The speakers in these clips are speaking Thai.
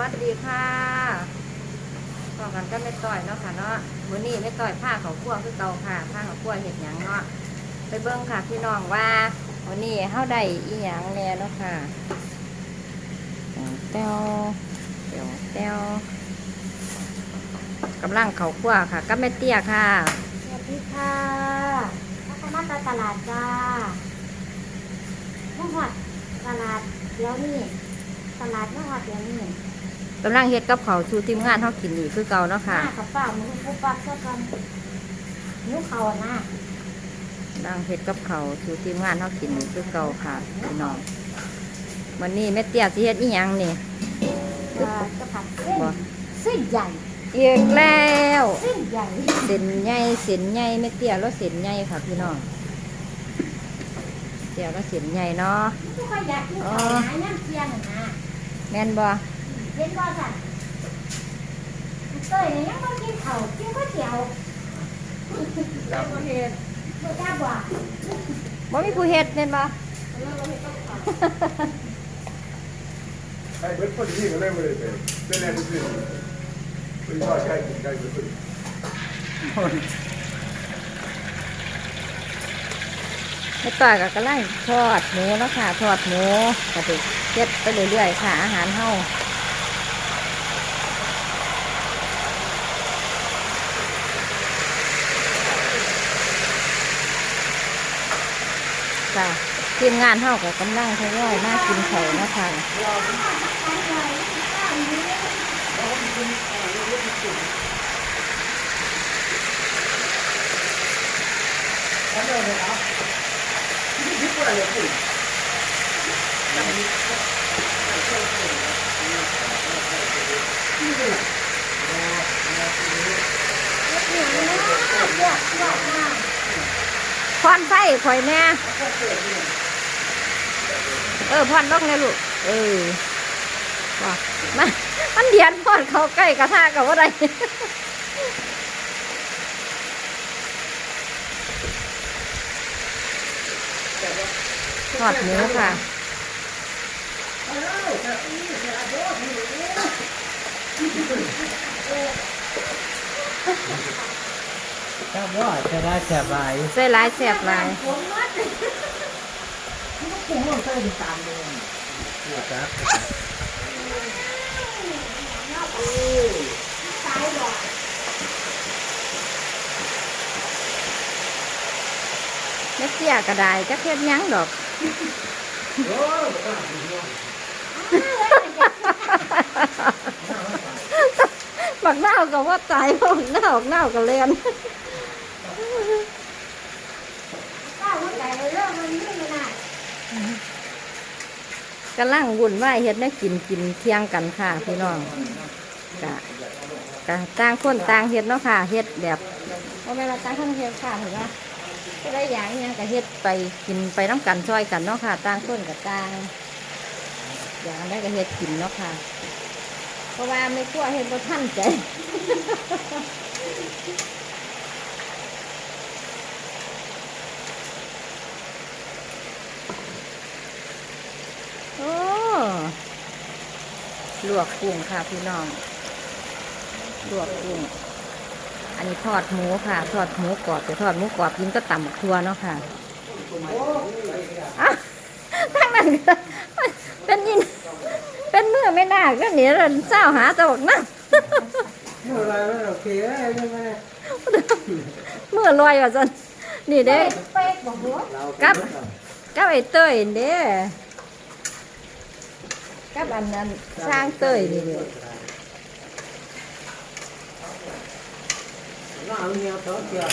วัสดีค่ะพอกันก็ไม่ต่อยเนาะค่ะเนาะวันนี้ไม่ต่อยผ้าเขาคั่วคือเก่าค่ะผ้าเขาคั่วเห็ดหยังเนาะไปเบิ้งค่ะพี่น้องว่าวันนี้เฮาได้อีหยังแน่เนาะค่ะแต้วแต้วแต้วกำลังเขาคั่วค่ะก็ไม่เตี้ยค่ะสวัสดีค่ะพัฒนาตลาดจ้าเมื่อหอดตลาดเดี๋ยวนี้ตลาดเมื่อหอดเดี๋ยวนี้ กำลังเฮ็ดกับเขาวชูทีมงานเฮากินอีกคือเก่าเนาะค่ะหน้ากับเปล่ามือปุ๊บปั๊บเท่ากันนิ้วเขาอะนะดังเฮ็ดกับเขาวชูทีมงานเฮากินอีกคือเก่าค่ะพี่น้องวันนี้แม่เตี้ยสิเฮ็ดอีหยังนี่จะจะผัดเส้นบ่เส้นใหญ่อีกแล้วเส้นใหญ่เส้นใหญ่เส้นใหญ่แม่เตี้ยแล้วเส้นใหญ่ค่ะพี่น้องเตี้ยแล้วเส้นใหญ่เนาะทุกคนอยากกินอ๋อข้าวหาน้ำเทียนอะนะแม่นบ่ เห็นบ่สันเต้ยเนี่ยยังไม่กินข้าวกินก๋วยเตี๋ยวจ้าบ่เฮ็ดบ่จ้าบ่บ่มีผู้เฮ็ดแม่นบ่ไอ้เบิร์ดคนที่ก็เล่นไม่ได้เป็นเป็นแรงขึ้นเป็นก็ใช้กินได้ขึ้นแม่ต้อยก็กำลังทอดหมูเนาะค่ะทอดหมูก็สิเฮ็ดไปเรื่อยๆค่ะอาหารเฮา จ้ะทีมงานเฮาก็กำลังทยอยมากินข้าวเนาะค่ะ พอนไฟข่อยแน่เออพอนลกแน่ลูกเออว่ามันมันเดียนพอนเขาใกล้กระทะกับว่าไรทอดหมูค่ะถ้าว่าจะได้สบายใส่หลายแสบหลายผมมัดปรุงลงไปตามเลยครับตายบ่เม็ดเตี้ยกระไดจะเพ็ดหยังดอกบักเน่าวก็ว่าตายเพราะบักเน่าวบักเน่าวก็เลียน ข้าวมันไก่เรื่องมันนี่มันน่ะ กำลังวุ่นวายเฮ็ดได้กินกินเที่ยงกันค่ะพี่น้องกะกะต่างคนต่างเฮ็ดเนาะค่ะเฮ็ดแบบว่าแม่นว่าต่างคนเฮ็ดค่ะเห็นไหมก็ได้อย่างอิหยังก็เฮ็ดไปกินไปน้ำกันช่วยกันเนาะค่ะต่างคนกับต่างอย่างได้ก็เฮ็ดกินเนาะค่ะ เพราะว่าไม่กลัวเฮ็ดบ่ทันใจ โอ้ ลวกกุ้งค่ะพี่น้อง ลวกกุ้ง อันนี้ทอดหมูค่ะ ทอดหมูกรอบแต่ทอดหมูกรอบกินก็ต่ำทัวเนาะค่ะอะทั้งนั้นก็เป็นยิน เป็นเมื่อไม่น่าก็เหนียวเศร้าหาตะบอกนะเมื่อไรไม่โอเคใช่ไหมเมื่อลอยว่าจันนี่เด้เป๊กบอกหัวกับกับไอ้เต้ยเด้ กับอันนั้นสร้างเต้ยนี่เด้ น้าเมียเขาเกี่ยว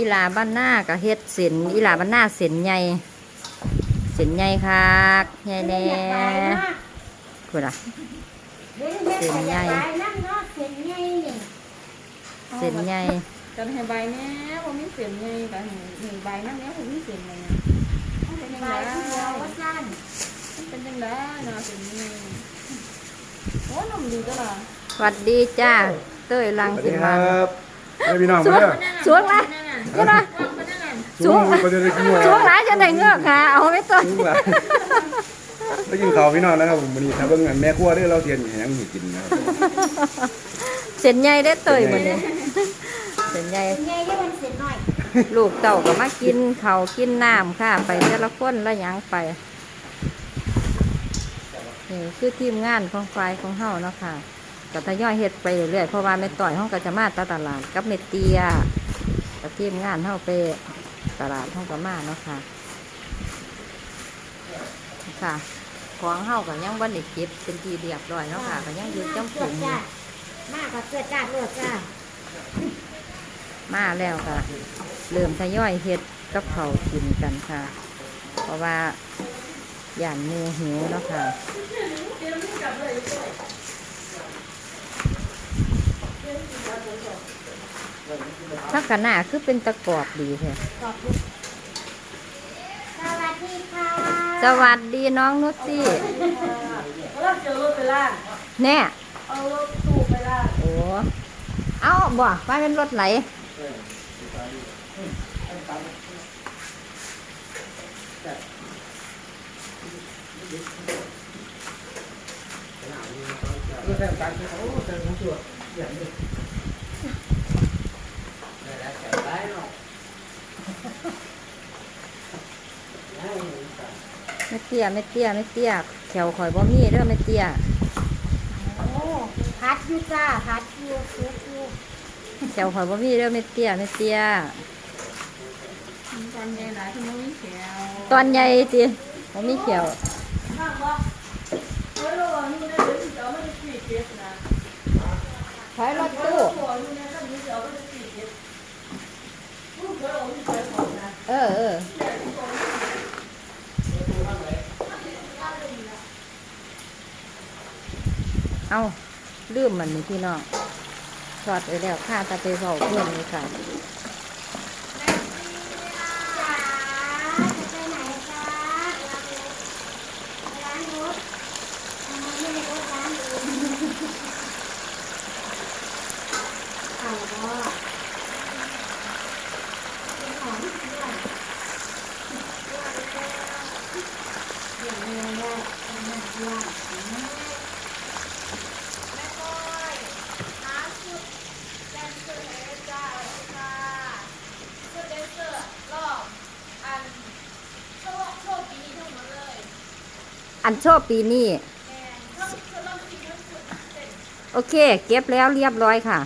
อีหลาบ้านหน้ากับเฮ็ดเส้นอีหลาบ้านหน้าเส้นใหญ่เส้นใหญ่คักใหญ่แน่พูดอะเส้นใหญ่เส้นใหญ่กันให้ใบแหน่บ่มีเสียงไงกันหนึ่งใบนั่นเนี้ยบ่มีเสียงไงมันเป็นยังไงว่าสั้นมันเป็นยังไงนะเสียงนี้โอ้นมดีก็ล่ะสวัสดีจ้าเต้ยลังสวัสสิดีคมารับเฮ้ยพี่น้องเด้อสวงละ ก็นะสูงก็จะได้กินหัวสวงหลายจะได้เงือกค่ะเอาไม่ต้นสูงละแล้วกินข้าวพี่น้องนะครับผมวันนี้ถ้าเบิ่งอันแม่ครัวเด้อเราเทียนหยังให้กินนะครับเส้นใหญ่ได้อเต้ยหมดเลยเส้นใหญ่เป็นไงที่มันเสร็จหน่อยลูกเต่าก็มากินเขาวกินน้ำค่ะไปแต่ละคนละหยังไปนี่คือทีมงานของฝ่ายของเฮาเนาะค่ะก็ทยอยเฮ็ดไปเรื่อยๆเพราะว่าแม่ต่อยห้องก็จะมาตลาดกับเมเตีย กับทีมงานเฮาไปตลาดห้องก็มาเนาะค่ะ ค่ะ ของเฮาก็ยังบ่ได้เก็บเป็นที่เรียบร้อยเนาะค่ะก็ยังอยู่จังเกิผุดงจ้ามากกับเกิดจ้าเลือดจ้ามาแล้วก็เริ่มทยอยเฮ็ดกับเขาวกินกันค่ะ เพราะว่าอย่างมือหิวเนาะค่ะ ถ้ากันหน้าคือเป็นตะกรอบดีแท้ขอบคุณสวัสดีค่ะสวัสดีน้องนุชซี่เราเจอรถไปล่างแน่เอารถตู้ไปล่างโอ้เอาบ่ว่าเป็นรถไหลก็แทนการเขาแทนของตัวอย่างนี้ ไม่เตี้ยไม่เตี้ยไม่เตี้ยแถวข่อยบ่มีเด้อไม่เตี้ยโอ้พัดอยู่จ้าพัดอยู่ซุกอยู่แถวข่อยบ่มีเด้อไม่เตี้ยไม่เตี้ยตอนใหญ่หลายที่มันมีแขวตอนใหญ่ติบ่มีเขียวข้างว่าเฮ้ยระวังนี่นะเดี๋ยวสิเอามันจะปีกเก็บนะถอยรถตู้ระวังนี่นะถ้ามีจะเอามันจะปีกเก็บลูกเคยเอาที่ไปของนะเออ เอาลืมมันนี่พี่น้องทอดไปแล้วข้าตาไปเผาเพื่อนเลยค่ะไปไหนจ้าร้านรถเอามาไม่ได้รถร้านอื่นเอาบ่เป็นของเพื่อนอย่างนี้แหละเป็นหน้าที่ว่า อันโชอบปีนี้โอเค เก็บแล้วเรียบร้อยค่ะ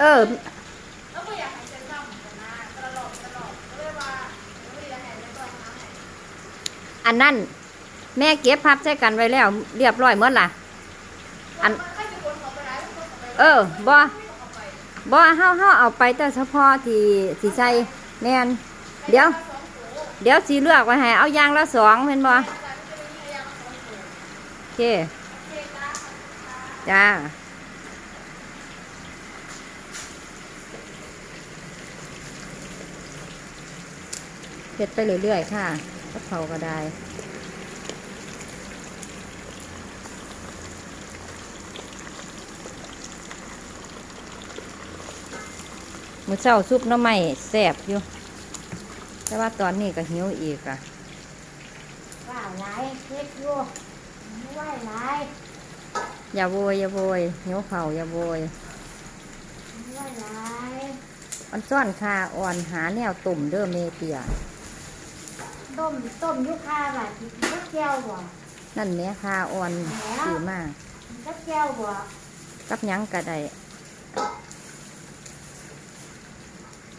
เอออันนั้นแม่เก็บพับใส่กันไว้แล้ว เรียบร้อยเมื่อล่ะ อัน เออบ่บ่เฮาเฮาเอาไปแต่เฉพาะที่สิใส่แม่นเดี๋ยว เดี๋ยวสีเลือกไว้ให้ เอายางละสองเป็นบ่โอเค จ้า เผ็ดไปเรื่อยๆค่ะก็เผาก็ได้มือเช้าซุปน้ำไม้แซ่บอยู่ แต่ว่าตอนนี้ก็หิวอีกอะว่าหลายเฮ็ดอยู่ไหวหลายอย่าโวยอย่าโวยหิวเผาวอย่าโวยไหวหลายอันซ่อนคาอ่อนหาแนวตุ่มเด้อเมเปียต้มต้มยุค่าว่าสิกินกับแก้วบ่นั่นแหม่คาอ่อนสีมากกินกับแก้วบ่กับหยังกระได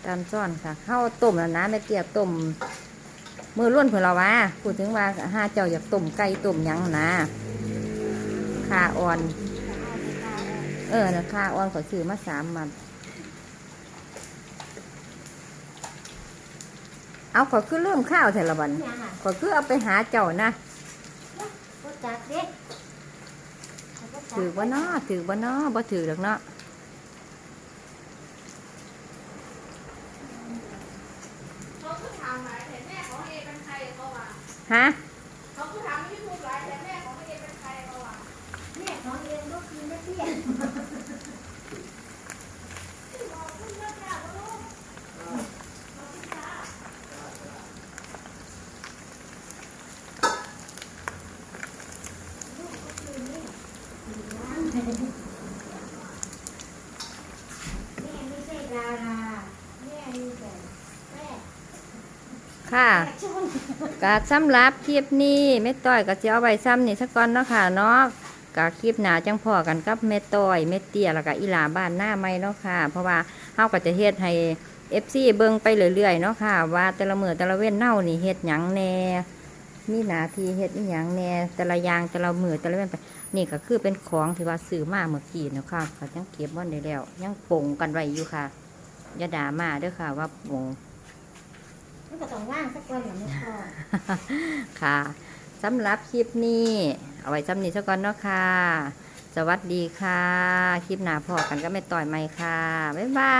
ตามซ่อนค่ะเข้าต้มแล้วนะแม่เปียต้มมือล้วนเผื่อเราว่าพูดถึงว่าห้าเจ้าอยากต้มไก่ต้มหยังนะคาอ่อน เออนะคาอ่อนขอซื้อมาสามมันเอาขอคือเริ่มข้าวแต่ละวันยังอะขอคือเอาไปหาเจ้านะบ่จักเด้เขาก็ถือบ่เนาะถือบ่เนาะบ่ถือหรอกเนาะ เขาคือถามหลายแต่แม่ของเอเป็นใครเขาว่า ฮะเขาคือถามไม่ถูกหลายแต่แม่ของเรียนเป็นใครเขาอะแม่ของเรียนก็คือแม่เตี้ย แม่ไม่ใช่ดาราแม่มีแต่แม่ ค่ะชนกะสำหรับคลิปนี้แม่ต้อยก็สิเอาไว้ซ้ำนี่สักก่อนเนาะค่ะเนาะกะคลิปหนาจังพอกันกับแม่ต้อยแม่เตี้ยแล้วก็อีหลาบ้านหน้าใหม่เนาะค่ะ เพราะว่าเฮาก็จะเฮ็ดให้ FC เบิ่งไปเรื่อยๆเนาะค่ะ ว่าแต่ละมือแต่ละเว้นเน่านี่เฮ็ดหยังแหน่มีหนาทีเฮ็ดอีหยังแหน่แต่ละอย่างแต่ละมือแต่ละเว้นไปนี่ก็คือเป็นของที่ว่าซื้อมาเมื่อกี้เนาะค่ะก็ยังเก็บไว้ได้แล้วยังปงกันไว้อยู่ค่ะอย่าด่ามาเด้อค่ะว่าปง มันก็ต้องว่างสักวันหรือไม่พอค่ะสำหรับคลิปนี้ เอาไว้จำนี้ซะก่อนเนาะค่ะ สวัสดีค่ะ คลิปหน้าพอกันก็ไม่ต่อยไม่ค่ะ บ๊ายบา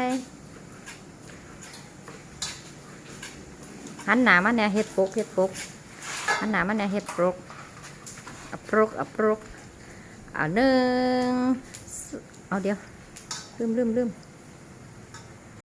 ยหันหนามาแนวเฮ็ดปกเฮ็ดปกหันหนามาแนวเฮ็ดปกเอาปกเอาปกเอาหนึ่งเอาเดียวลืมลืมลืม